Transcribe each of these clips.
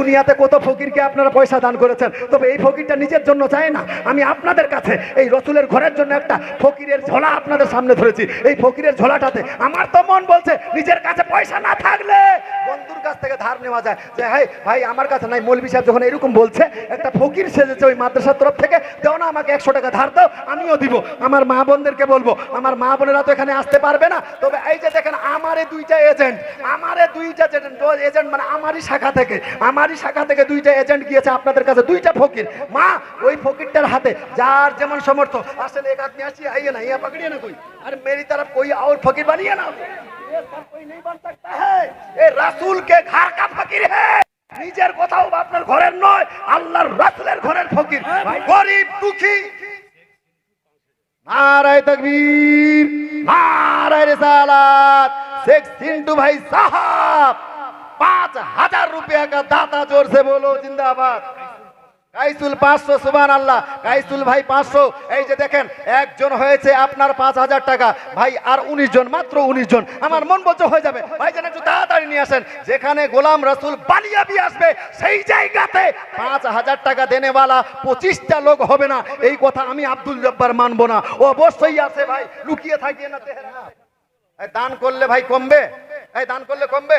দুনিয়াতে কত ফকিরকে আপনারা পয়সা দান করেছেন, তবে এই ফকিরটা নিজের জন্য চায় না। আমি আপনাদের কাছে এই রসুলের ঘরের জন্য একটা ফকিরের ঝোলা আপনাদের সামনে ধরেছি। এই ফকিরের ঝোলাটাতে আমার তো মন বলছে, নিজের কাছে পয়সা না থাকলে কাছ থেকে ধার নেওয়া যায় যে হাই ভাই আমার কাছে নাই মৌলবি সাহেব যখন এরকম বলছে একটা ফকির সেজেছে ওই মাদ্রাসার তরফ থেকে দেও না আমাকে একশো টাকা ধার দাও আমিও দিব আমার মা বোনদেরকে বলবো আমার মা বোনেরা তো এখানে আসতে পারবে না তবে এই যে দেখেন আমারে দুইটা এজেন্ট আমারে দুইটা এজেন্ট মানে আমারই শাখা থেকে আমারই শাখা থেকে দুইটা এজেন্ট গিয়েছে আপনাদের কাছে দুইটা ফকির মা ওই ফকিরটার হাতে যার যেমন সমর্থ আসলে এক আদমি আসি আইয়ে না ইয়া পকড়িয়ে না কই अरे मेरी तरफ कोई और फकीर बनिए ना ये सब कोई नहीं बन सकता है ये रसूल के घर का फकीर है নিজের কোথাও বা আপনার ঘরের নয় আল্লাহর রাসূলের ঘরের ফকির গরিব দুঃখী नाराय तकबीर नाराय रिसालत शेख सिंटू भाई साहब पांच हजार रुपया का दाता जोर से बोलो जिंदाबाद কাইসুল পাঁচশো সুবান আল্লাহ কাইসুল ভাই পাঁচশো। এই যে দেখেন, একজন হয়েছে আপনার পাঁচ হাজার টাকা। ভাই, আর উনিশ জন, মাত্র উনিশ জন। আমার মন বলছে হয়ে যাবে। ভাই, যেন একটু তাড়াতাড়ি নিয়ে আসেন। যেখানে গোলাম রসুল বালিয়াবি আসবে, সেই জায়গাতে পাঁচ হাজার টাকা দেনেওয়ালা পঁচিশটা লোক হবে না। এই কথা আমি আব্দুল জব্বার মানবো না। অবশ্যই আছে, ভাই। লুকিয়ে থাকিয়ে না দান করলে ভাই কমবে? এই দান করলে কমবে?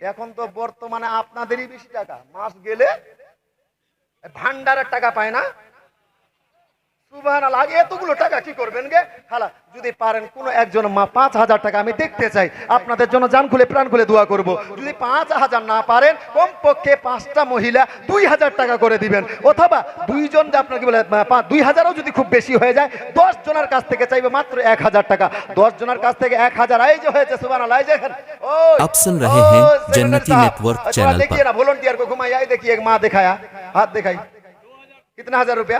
এখন তো বর্তমানে আপনাদেরই বেশি টাকা। মাস গেলে ভান্ডারের টাকা পায় না। এতগুলো টাকা কি করবেন গে খালা যদি পারেন কোন একজন মা পাঁচ হাজার টাকা আমি দেখতে চাই আপনাদের জন্য জান খুলে প্রাণ খুলে দোয়া করব যদি পাঁচ হাজার না পারেন কমপক্ষে পাঁচটা মহিলা দুই হাজার টাকা করে দিবেন অথবা দুইজন যে আপনাকে বলে আহ, পা- দুই হাজারও যদি খুব বেশি হয়ে যায় দশ জনের কাছ থেকে চাইবে মাত্র এক হাজার টাকা দশ জনের কাছ থেকে এক হাজার এই যে হয়েছে সুবহানাল্লাহ এই যে দেখেন ও आप सुन रहे हैं जन्नती नेटवर्क चैनल पर देखिए ना वॉलंटियर को घुमाया आई देखिए एक माँ दिखाया हाथ दिखाई कितना हजार रुपया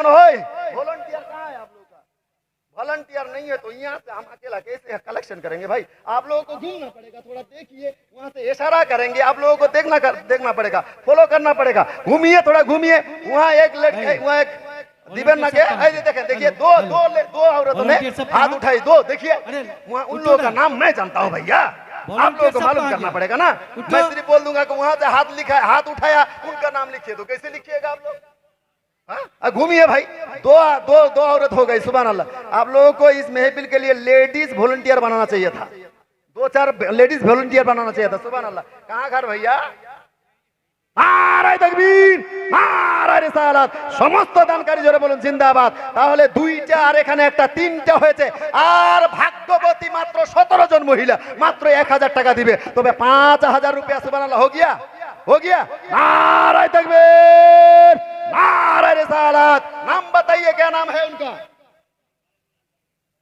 है। वॉलंटियर कहाँ है आप लोग का? वॉलंटियर नहीं है तो यहाँ से हम अकेला कैसे कलेक्शन करेंगे भाई? आप लोगों को घूमना पड़ेगा थोड़ा देखिए वहाँ से इशारा करेंगे। आप लोगों को देखना कर, देखना पड़ेगा फॉलो करना पड़ेगा। घूमिए थोड़ा घूमिए। वहाँ एक लड़की वहाँ एक दिवन ना के देखे देखिए दो दो दो औरतों ने हाथ उठाई दो देखिए। उन लोगों का नाम मैं जानता हूँ भैया। आप लोगों को मालूम करना पड़ेगा ना। मैं सिर्फ़ बोल दूँगा कि वहाँ से हाथ लिखा हाथ उठाया उनका नाम लिखिए तो कैसे लिखिएगा आप लोग? घूमिए भाई दो दो दो औरत हो गई सुबह अल्लाह आप लोगों को इस महफिल के लिए लेडीज वॉलंटियर बनाना चाहिए था दो चार लेडीज वॉलंटियर बनाना चाहिए था सुबह अल्लाह कहाँ घर भैया নারায় তাকবীর নারায় রিসালাত সমস্ত দানকারী জোরে বলুন জিন্দাবাদ তাহলে দুইটা আর এখানে একটা তিনটা হয়েছে আর ভাগ্যবতী মাত্র সতেরো জন মহিলা মাত্র এক হাজার টাকা দিবে তবে পাঁচ হাজার রুপিয়া সুবহানাল্লাহ हो गया हो गया नाराय तकबीर नारा रिसालत नाम बताइए क्या नाम है उनका?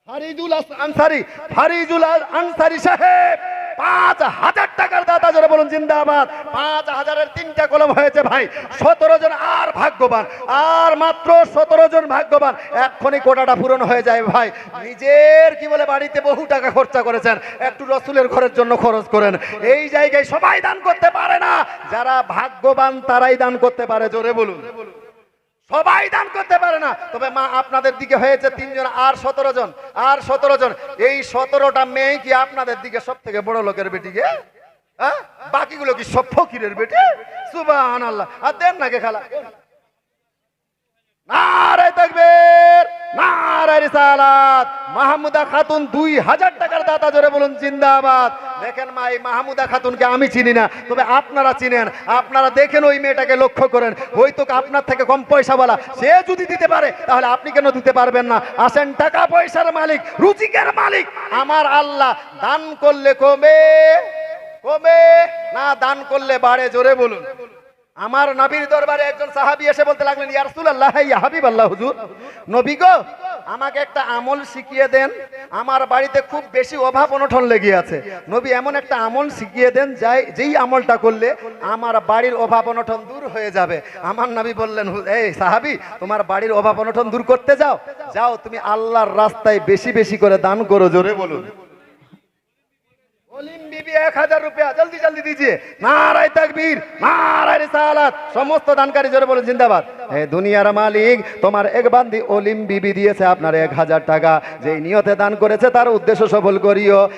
फरीजुल अंसारी। फरीजुल अंसारी साहेब। পাঁচ হাজার টাকার দাতা জোরে বলুন, জিন্দাবাদ। পাঁচ হাজারের তিনটা কলম হয়েছে ভাই। সতেরো জন আর ভাগ্যবান, আর মাত্র সতেরো জন ভাগ্যবান। এক্ষুনি কোটাটা পূরণ হয়ে যায় ভাই। নিজের, কি বলে, বাড়িতে বহু টাকা খরচা করেছেন। একটু রসুলের ঘরের জন্য খরচ করেন। এই জায়গায় সবাই দান করতে পারে না। যারা ভাগ্যবান, তারাই দান করতে পারে, জোরে বলুন। সবাই দান করতে পারে না। তবে মা, আপনাদের দিকে হয়েছে তিনজন, আর সতেরো জন, আর সতেরো জন। এই সতেরোটা মেয়ে কি আপনাদের দিকে সব থেকে বড় লোকের বেটিকে হ্যাঁ? বাকিগুলো কি সব ফকিরের বেটি? সুবাহ আল্লাহ আর দেন না খালা। আমি চিনি না, তবে আপনারা চিনেন। আপনারা দেখেন ওই মেয়েটাকে লক্ষ্য করেন। আপনার থেকে কম সে যদি দিতে পারে, তাহলে আপনি কেন দিতে পারবেন না? আসেন টাকা পয়সার মালিক, রুচিকের মালিক। আমার আল্লাহ দান করলে কমে কমে, না দান করলে বাড়ে, জোরে বলুন। আমার নবীর দরবারে একজন সাহাবি এসে বলতে লাগলেন, ইয়া রাসূলুল্লাহ ইয়া হাবিবাল্লাহ, হুজুর। নবী গো, আমাকে একটা আমল শিখিয়ে দেন। আমার বাড়িতে খুব বেশি অভাব অনটন লেগে আছে। নবী এমন একটা আমল শিখিয়ে দেন, যাই যেই আমলটা করলে আমার বাড়ির অভাব অনটন দূর হয়ে যাবে। আমার নবী বললেন এই সাহাবী, তোমার বাড়ির অভাব অনটন দূর করতে যাও। যাও, তুমি আল্লাহর রাস্তায় বেশি বেশি করে দান করো, জোরে বলুন। আপনার এক হাজার টাকা। যেই নিয়তে দান করেছে, তার উদ্দেশ্য সফল করিও।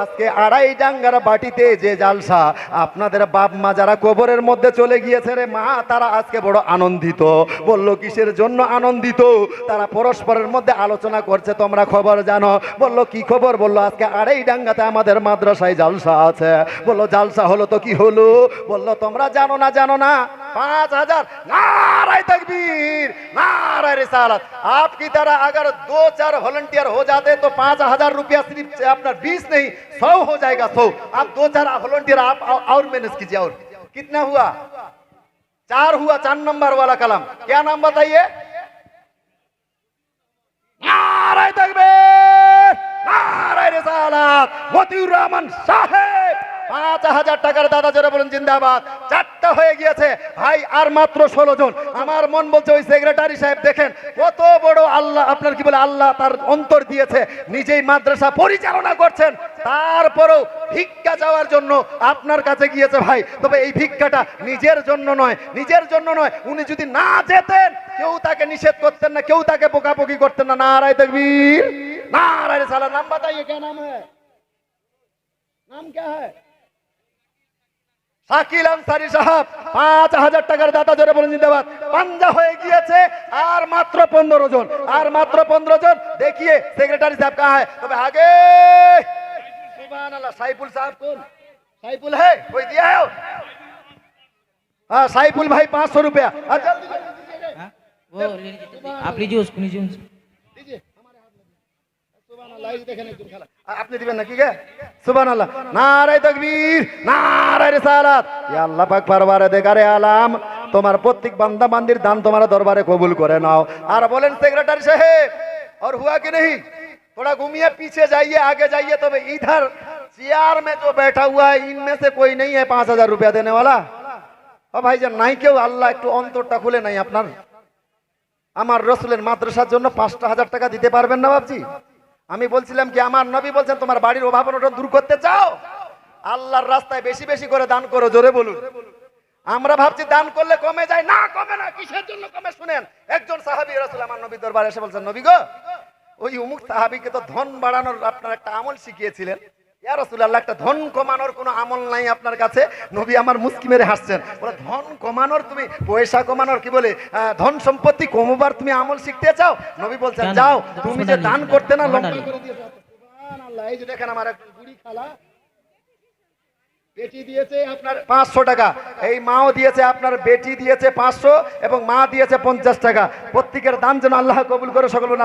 আজকে আড়াই ডাঙ্গার বাটিতে যে জালসা, আপনাদের বাপ মা যারা কবরের মধ্যে চলে গিয়েছে রে মা, তারা আজকে বড় আনন্দিত। বলল, কিসের জন্য আনন্দিত? তারা পরস্পরের মধ্যে আলোচনা করছে, তোমরা খবর জানো বললো কি খবর বললো আজকে আড়াই ডাঙ্গাতে আমাদের মাদ্রাসায় জালসা আছে বললো জালসা হলো তো কি হলো বললো তোমরা জানো না জানো না पाँच हजार नाराय तकबीर नाराय रिसालत आपकी तरह अगर दो चार वॉलंटियर हो जाते तो पाँच हजार रुपया सिर्फ अपना बीस नहीं सौ हो जाएगा सौ आप दो चार वॉलंटियर आप और- और मैनेज कीजिए और कितना हुआ चार हुआ चार नंबर वाला कलम क्या नाम बताइए নারায় থাকবে নারায় রেসালাত মতিউর রহমান সাহেব পাঁচ হাজার টাকার দাদা জোরে বলুন জিন্দাবাদ চারটা হয়ে গিয়েছে ভাই আর মাত্র ষোলো জন আমার মন বলছে ওই সেক্রেটারি সাহেব দেখেন কত বড় আল্লাহ আপনার কি বলে আল্লাহ তার অন্তর দিয়েছে নিজেই মাদ্রাসা পরিচালনা করছেন তারপরেও ভিক্ষা যাওয়ার জন্য আপনার কাছে গিয়েছে ভাই তবে এই ভিক্ষাটা নিজের জন্য নয় নিজের জন্য নয় উনি যদি না যেতেন কেউ তাকে নিষেধ করতেন না কেউ তাকে পোকাপোকি করতেন না নারায় তকবীর নারায় সালা নাম बताइए क्या नाम है नाम क्या है শাকিল আনসারি সাহেব পাঁচ হাজার টাকার দাতা জোরে বলুন জিন্দাবাদ পাঞ্জা হয়ে গিয়েছে আর মাত্র পনেরো জন আর মাত্র পনেরো জন দেখিয়ে সেক্রেটারি সাহেব কাহা है তবে আগে सुभान अल्लाह साइफुल साहब कौन साइफुल है कोई दिया है हाँ साइफुल भाई पाँच सौ रुपया हाँ, जल्दी जल्दी दीजिए हाँ? वो ले लीजिए आप लीजिए उसको लीजिए আপনি দিবেন না কি গে সুবহান আল্লাহ নারায়ে তাকবীর নারায়ে রিসালাত ইয়া আল্লাহ পাক পারবারে দেগারে আলাম তোমার প্রত্যেক বান্দা বান্দির দান তোমার দরবারে কবুল করে নাও আর বলেন সেক্রেটারি সাহেব और हुआ कि नहीं थोड़ा घूमिए पीछे जाइए आगे जाइए तो इधर चेयर में जो बैठा हुआ है इनमें से कोई नहीं है पांच हजार रुपया देने वाला ও ভাই যে নাই কেউ আল্লাহ একটু অন্তরটা খুলে নাই আপনার আমার রসুলের মাদ্রাসার জন্য পাঁচটা হাজার টাকা দিতে পারবেন না বাবজি আমি বলছিলাম কি, আমার নবী বলছেন, তোমার বাড়ির অভাব অনটন দূর করতে চাও? আল্লাহর রাস্তায় বেশি বেশি করে দান করো, জোরে বলুন। আমরা ভাবছি, দান করলে কমে যায়, না কমে না, কিসের জন্য কমে? শুনেন, একজন সাহাবী রাসুল আমার নবী দরবারে এসে বলছেন, নবী গো, ওই উমুক সাহাবীকে তো ধন বাড়ানোর আপনার একটা আমল শিখিয়েছিলেন। ইয়া একটা ধন কমানোর কোনো আমল নাই আপনার কাছে? নবী আমার মুস্কি মেরে হাসছেন। বলে ধন কমানোর তুমি পয়সা কমানোর কি বলে? ধন সম্পত্তি কমবার তুমি আমল শিখতে চাও? নবী বলছেন যাও তুমি যে দান করতে না টাকা করে দিয়েছ এই যে দেখেন আমার খালা। বেটি দিয়েছে আপনার পাঁচশো টাকা। এই মাও দিয়েছে আপনার বেটি দিয়েছে পাঁচশো এবং মা দিয়েছে পঞ্চাশ টাকা। প্রত্যেকের দান যেন আল্লাহ কবুল করে সকল বলুন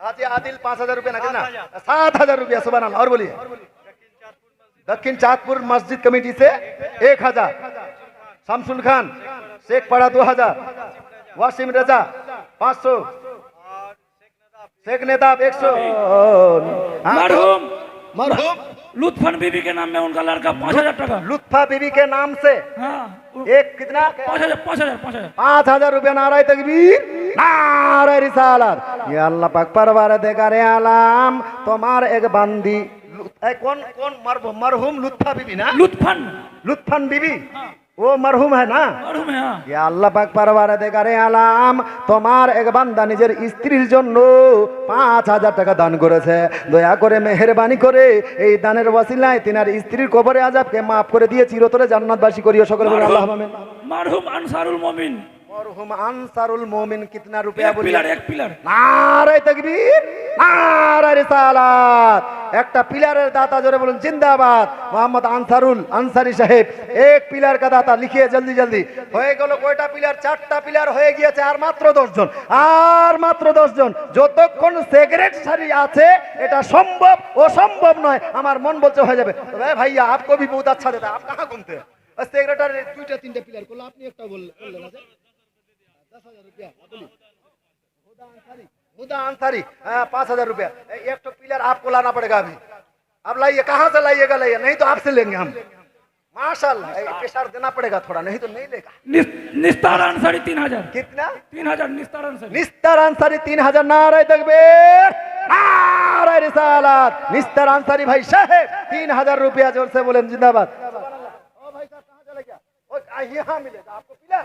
आदिल पाँच हज़ार रुपये ना सात हज़ार रुपया सुबह और बोलिए। दक्षिण चाँदपुर मस्जिद कमेटी से एक हज़ार। शमसुल खान शेख पड़ा दो हज़ार। वासिम रजा पाँच सौ। शेख नेताब एक सौ। मरहूम। हाँ। मरहूम। लुत्फन बीबी के नाम में उनका लड़का पाँच हज़ार टका। लुत्फा बीबी के नाम से? हाँ, एक कितना? पाँच हज़ार पाँच हज़ार पाँच हज़ार। पाँच हज़ार रुपया नाराय तकबीर। नाराय रिसाल ये अल्लाह पक परवार देगा रे आलाम। तुम्हार एक बंदी कौन कौन मरहूम लुत्फा बीबी ना? लुत्फन। लुत्फन बीबी? हाँ। वो मरहुम है ना मालूम है हाँ ইয়া আল্লাহ পাক পারবার দেখারে আলাম তোমার এক বান্দা নিজের স্ত্রীর জন্য পাঁচ হাজার টাকা দান করেছে দয়া করে মেহরবানি করে এই দানের ওয়াসিলায় তিনার স্ত্রীর কবরে আজাবকে মাফ করে দিয়ে চিরতরে জান্নাতবাসী করিও সকলে বলে আল্লাহ আমিন मरहुम अंसारुल मोमिन মরহুম আনসারুল মুমিন কিতনা রুপিয়া বলি এক পিলার নারায় তাকবীর নারায় রিসালাত একটা পিলারের দাতা জোরে বলুন জিন্দাবাদ। মোহাম্মদ আনসারুল আনসারি সাহেব এক পিলার কা দাতা লিখিয়ে জলদি জলদি। হয়ে গেল কয়টা পিলার? চারটা পিলার হয়ে গিয়েছে আর মাত্র দশজন। আর মাত্র দশজন। যতক্ষণ আছে এটা সম্ভব অসম্ভব নয় আমার মন বলছে হয়ে যাবে। তবে ভাইয়া আপকো ভি বহুত আচ্ছা দেতা আপ কাহা ঘুমতে? সেক্রেটারি দুইটা তিনটা পিলার করল আপনি একটা বললেন हुदा अंसारी। हाँ, पाँच हज़ार रुपया। एक तो पिलर आपको लाना पड़ेगा अभी। अब लाइए कहाँ से लाइएगा लाइए? नहीं तो आपसे लेंगे हम। माशाल्लाह पेशार देना पड़ेगा थोड़ा नहीं तो नहीं लेगा। निस्तार अंसारी तीन हज़ार। कितना? तीन हज़ार निस्तार अंसारी। निस्तार अंसारी तीन हज़ार। नारे तकबीर। नारे रिसालत। निस्तार अंसारी भाई साहेब तीन हज़ार रुपया ज़ोर से बोले जिंदाबाद। ओ भाई साहब कहाँ चले गया? यहाँ मिलेगा आपको पिलर।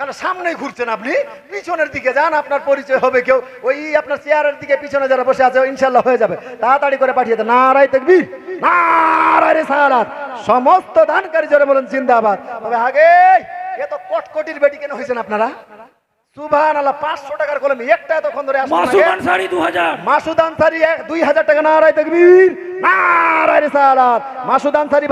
কেন সামনে ঘুরছেন আপনি পিছনের দিকে যান আপনার পরিচয় হবে কেউ। ওই আপনার চেয়ারের দিকে পিছনে যারা বসে আছে ইনশাল্লাহ হয়ে যাবে। তাড়াতাড়ি করে পাঠিয়ে দেন। নারাই দেখবি সমস্ত দানকারী জোরে বলেন জিন্দাবাদ। তবে আগে এ তো কটকটির বেটি কেন হয়েছেন আপনারা। সুভান পাঁচশো টাকার একটা এতক্ষণ ধরে মাসুদ আনসারি দু হাজার দুই হাজার টাকা দেখবি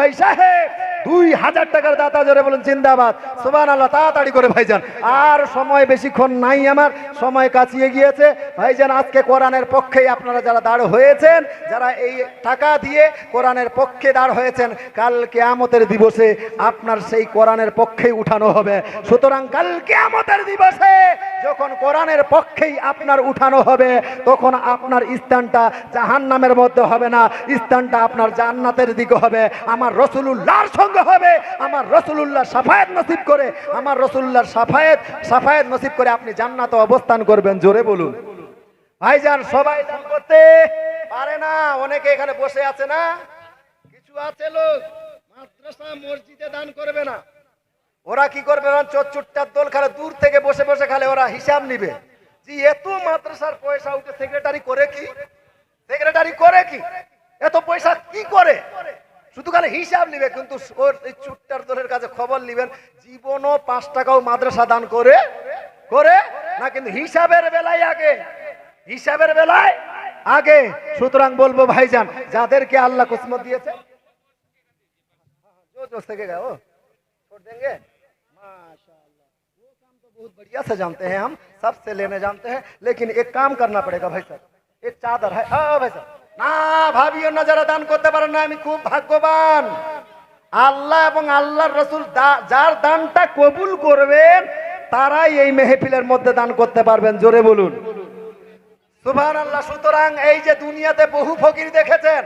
ভাই সাহেব দুই হাজার টাকার দাতা জোরে বলুন, জিন্দাবাদ। সুবান আল্লাহ তাড়াতাড়ি করে ভাইজান। আর সময় বেশিক্ষণ নাই আমার, সময় কাছিয়ে গিয়েছে। ভাইজান, আজকে কোরআনের পক্ষেই আপনারা যারা দাঁড় হয়েছেন, যারা এই টাকা দিয়ে কোরআনের পক্ষে দাঁড় হয়েছেন, কাল কেয়ামতের দিবসে আপনার সেই কোরআনের পক্ষেই উঠানো হবে। সুতরাং কাল কেয়ামতের দিবসে যখন কোরআনের পক্ষেই আপনার উঠানো হবে, তখন আপনার স্থানটা জাহান নামের মধ্যে হবে না। স্থানটা আপনার জান্নাতের দিকে হবে। আমার রসুলুল্লাহর সঙ্গে হবে। আমার রসুলুল্লাহ সাফায়াত নসিব করে, আমার রসুল্লাহর সাফায়াত সাফায়াত নসিব করে আপনি জান্নাতে অবস্থান করবেন। জোরে বলুন। ভাইজান, সবাই করতে পারে না? অনেকে এখানে বসে আছে না? কিছু আছে লোক, মাদ্রাসা, মসজিদে দান করবে না। ওরা কি করবে চোর চুট্টার দোল খালে দূর থেকে বসে বসে খালে ওরা হিসাব নিবে। যে এত মাদ্রাসার পয়সা উঠে সেক্রেটারি করে কি? সেক্রেটারি করে কি? এত পয়সা কি করে? শুধু খালি হিসাব নিবে, কিন্তু ওর এই চুট্টার দলের কাছে খবর নিবেন, জীবনও পাঁচ টাকাও মাদ্রাসা দান করে করে, না কিন্তু হিসাবের বেলায় আগে, হিসাবের বেলায় আগে। সুতরাং বলব ভাইজান, যাদেরকে আল্লাহ কুসমত দিয়েছে থেকে গেও ছোট দেঙ্গে बहुत बढ़िया से जानते हैं हम सबसे लेने जानते हैं लेकिन एक काम करना पड़ेगा भाई साहब एक चादर है हाँ भाई साहब না ভাবিও না যারা দান করতে পারেন না আমি খুব ভাগ্যবান আল্লাহ এবং আল্লাহর রসুল দা- যার দানটা কবুল করবেন তারাই এই মেহফিলের মধ্যে দান করতে পারবেন জোরে বলুন সুভান আল্লাহ সুতরাং এই যে দুনিয়াতে বহু ফকির দেখেছেন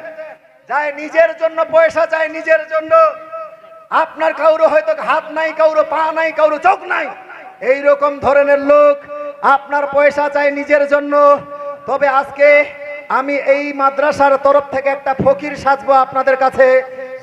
যায় নিজের জন্য পয়সা চায় নিজের জন্য আপনার কাউরো হয়তো হাত নাই, কাউরো পা নাই, কাউরো চোখ নাই। এই রকম ধরনের লোক আপনার পয়সা চাই নিজের জন্য। তবে আজকে আমি এই মাদ্রাসার তরফ থেকে একটা ফকির সাজবো আপনাদের কাছে।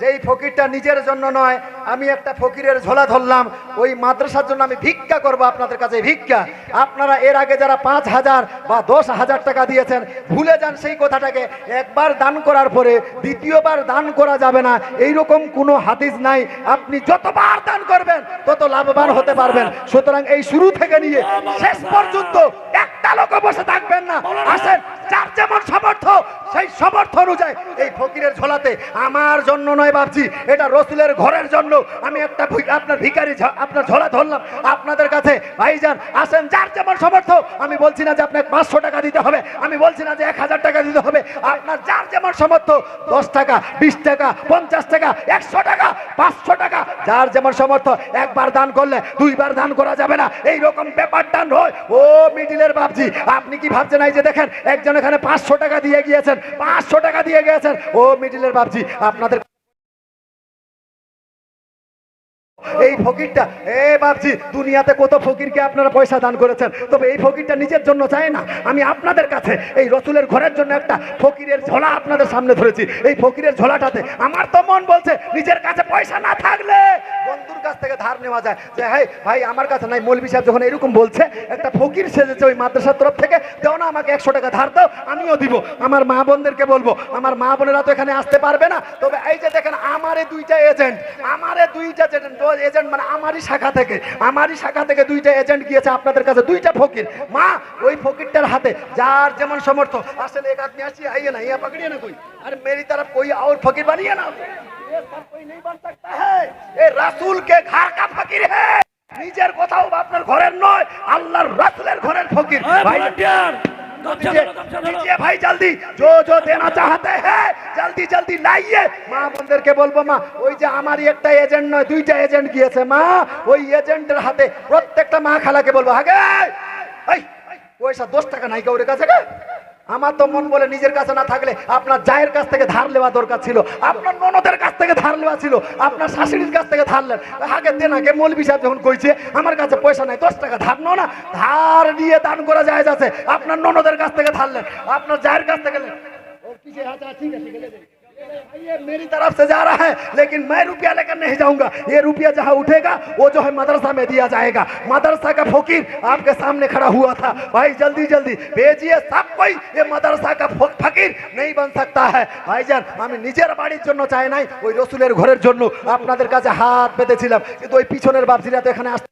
যেই ফকিরটা নিজের জন্য নয়, আমি একটা ফকিরের ঝোলা ধরলাম, ওই মাদ্রাসার জন্য আমি ভিক্ষা করব আপনাদের কাছে, ভিক্ষা। আপনারা এর আগে যারা পাঁচ হাজার বা দশ হাজার টাকা দিয়েছেন, ভুলে যান সেই কথাটাকে, একবার দান করার পরে দ্বিতীয়বার দান করা যাবে না, এইরকম কোনো হাদিস নাই। আপনি যতবার দান করবেন, তত লাভবান হতে পারবেন। সুতরাং এই শুরু থেকে নিয়ে শেষ পর্যন্ত একটা লোক বসে থাকবেন না। আসেন, যার যেমন সমর্থ সেই সমর্থ অনুযায়ী এই ফকিরের ঝোলাতে আমার জন্য নয় ভাবছি এটা রসুলের ঘরের জন্য। আমি একটা আপনার ভিখারি ঝ- আপনার ঝোলা ধরলাম। আপনাদের কাছে ভাইজান আসেন, যার যেমন সমর্থ আমি বলছি না যে আপনাকে পাঁচশো টাকা দিতে হবে, আমি বলছি না যে এক হাজার টাকা দিতে হবে। আপনার যার যেমন সমর্থ দশ টাকা, বিশ টাকা, পঞ্চাশ টাকা, একশো টাকা, পাঁচশো টাকা, যার যেমন সমর্থ একবার দান করলে দুইবার দান করা যাবে না। এই রকম ব্যাপারটা নয়। ও মিডিলের ভাবছি আপনি কি ভাবছেন এই যে দেখেন, একজন এখানে পাঁচশো টাকা দিয়ে গিয়েছেন পাঁচশো টাকা দিয়ে গেছেন। ও মিডিলের ভাবছি আপনাদের এই ফকিরটা, এ ভাবছি দুনিয়াতে কত ফকিরকে আপনারা পয়সা দান করেছেন, তবে এই ফকিরটা নিজের জন্য চায় না। আমি আপনাদের কাছে এই রসুলের ঘরের জন্য একটা ফকিরের ঝোলা আপনাদের সামনে ধরেছি। এই ফকিরের ঝোলাটাতে আমার তো মন বলছে, নিজের কাছে পয়সা না থাকলে বন্ধুর কাছ থেকে ধার নেওয়া যায়। যে হ্যাঁ ভাই, আমার কাছে নাই। মৌলবি সাহেব যখন এরকম বলছে, একটা ফকির সেজেছে ওই মাদ্রাসার তরফ থেকে, দেও না আমাকে একশো টাকা ধার দাও, আমিও দিব। আমার মা বোনদেরকে বলব, আমার মা বোনেরা তো এখানে আসতে পারবে না। তবে এই যে দেখেন, আমারে দুইটা এজেন্ট আমারে দুইটা এজেন্ট মানে আমারই শাখা থেকে আমারই শাখা থেকে দুইটা এজেন্ট গিয়েছে আপনাদের কাছে দুইটা ফকির মা ওই ফকিরটার হাতে যার যেমন সমর্থ আসলে এক আদমি আসি आइए ना यहाँ पकड़िए ना कोई अरे मेरी तरफ कोई और फकीर बनिए ना ये सब कोई नहीं बन सकता है ये रसूल के घर का फकीर है নিজের কোথাও আপনার ঘরের নয় আল্লাহর রাসূলের ঘরের ফকির ওই ভাই volunteer, গামছা दीजिए ধরো, গামছা ধরো। दीजिए भाई जल्दी जो जो देना चाहते हैं जल्दी जल्दी लाइए মা বোনদেরকে বলবো মা ওই যে আমারই একটা এজেন্ট নয় দুইটা এজেন্ট গিয়েছে মা ওই এজেন্টের হাতে প্রত্যেকটা মা খালাকে বলবো আগে এই পয়সা দশ টাকা নাই কাউরের কাছে গে? আমার তো মন বলে নিজের কাছে না থাকলে আপনার জায়ের কাছ থেকে ধার নেওয়া দরকার ছিল। আপনার ননদের কাছ থেকে ধার নেওয়া ছিল। আপনার শাশুড়ির কাছ থেকে ধার নেন। আগে দেন, আগে মৌলবি সাহেব যখন কইছে, আমার কাছে পয়সা নাই, দশ টাকা ধার নো না। ধার নিয়ে দান করা যায় আছে। আপনার ননদের কাছ থেকে ধার নেন। আপনার জায়ের কাছ থেকে ঠিক আছে ये मेरी तरफ से जा रहा है लेकिन मैं रुपया लेकर नहीं जाऊंगा ये रुपया जहां उठेगा वो जो है मदरसा में दिया जाएगा मदरसा का फकीर आपके सामने खड़ा हुआ था भाई जल्दी जल्दी भेजिए सब कोई ये मदरसा का फक- फकीर नहीं बन सकता है ভাইজান আমি নিজের বাড়ির জন্য চাই নাই ওই রসুলের ঘরের জন্য আপনাদের কাছে হাত পেতেছিলাম কিন্তু ওই পিছনের বাপসিরা তো এখানে আসতে